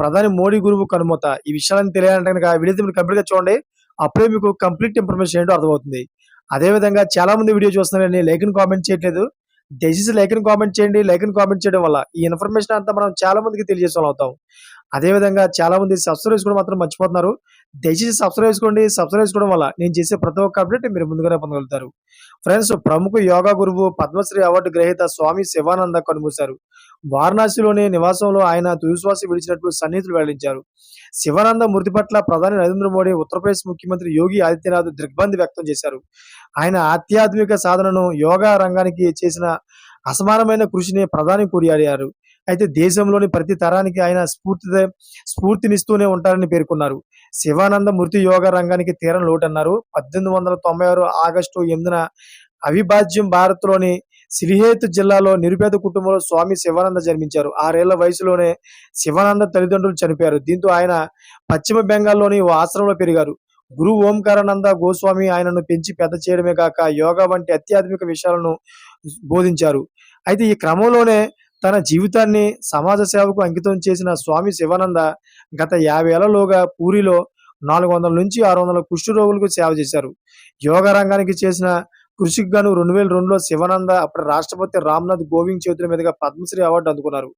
ప్రధాని మోడీ గురువు కనుమత. ఈ విషయాలను తెలియాలంటే కనుక వీడియో మీరు కంప్లీట్గా చూడండి. అప్పుడే మీకు కంప్లీట్ ఇన్ఫర్మేషన్ ఏంటో అర్థమవుతుంది. అదే విధంగా చాలా మంది వీడియో చూస్తున్నారని లైక్ని కామెంట్ చేయట్లేదు. దయచేసి లైక్ కామెంట్ చేయండి. లైక్ని కామెంట్ చేయడం వల్ల ఈ ఇన్ఫర్మేషన్ అంతా మనం చాలా మందికి తెలియజేసే అవుతాం. అదే విధంగా చాలా మంది సబ్స్క్రైబ్ చేసుకోవడం మాత్రం మర్చిపోతున్నారు. దయచేసి సబ్స్క్రైబ్ చేసుకోండి. సబ్స్క్రైబ్ చేసుకోవడం వల్ల నేను చేసే ప్రతి ఒక్క అప్డేట్ మీరు ముందుగానే పొందగలుగుతారు. ఫ్రెండ్స్ ప్రముఖ యోగా గురువు పద్మశ్రీ అవార్డు గ్రహీత స్వామి శివానంద కనుమూశారు. వారణాసిలోని నివాసంలో ఆయన తుదిశ్వాస విడిచినట్లు సన్నిహితులు వెల్లడించారు. శివానంద మృతి పట్ల ప్రధాని నరేంద్ర మోడీ ఉత్తరప్రదేశ్ ముఖ్యమంత్రి యోగి ఆదిత్యనాథ్ దిగ్బంధి వ్యక్తం చేశారు. ఆయన ఆధ్యాత్మిక సాధనను యోగా రంగానికి చేసిన అసమానమైన కృషిని ప్రధాని కొనియాడారు. అయితే దేశంలోని ప్రతి తరానికి ఆయన స్ఫూర్తి స్ఫూర్తినిస్తూనే ఉంటారని పేర్కొన్నారు. శివానంద మృతి యోగా రంగానికి తీరం లోటన్నారు. పద్దెనిమిది వందల తొంభై ఆరు ఆగస్టు ఎనిమిదిన అవిభాజ్యం భారత్లోని సిరిహేత్ జిల్లాలో నిరుపేద కుటుంబంలో స్వామి శివానంద జన్మించారు. ఆరేళ్ళ వయసులోనే శివానంద తల్లిదండ్రులు చనిపోయారు. దీంతో ఆయన పశ్చిమ బెంగాల్లోని ఓ ఆశ్రమంలో పెరిగారు. గురు ఓంకారానంద గోస్వామి ఆయనను పెంచి పెద్ద చేయడమే కాక యోగా వంటి అత్యాధునిక విషయాలను బోధించారు. అయితే ఈ క్రమంలోనే తన జీవితాన్ని సమాజ సేవకు అంకితం చేసిన స్వామి శివానంద గత యాభై ఏళ్ళలోగా పూరిలో నాలుగు వందల నుంచి ఆరు వందల కుష్ఠ రోగులకు సేవ చేశారు. యోగా రంగానికి చేసిన కృషికి గాను రెండు వేల రెండులో శివానంద అప్పటి రాష్ట్రపతి రామ్నాథ్ కోవింద్ చేతుల మీదుగా పద్మశ్రీ అవార్డు అందుకున్నారు.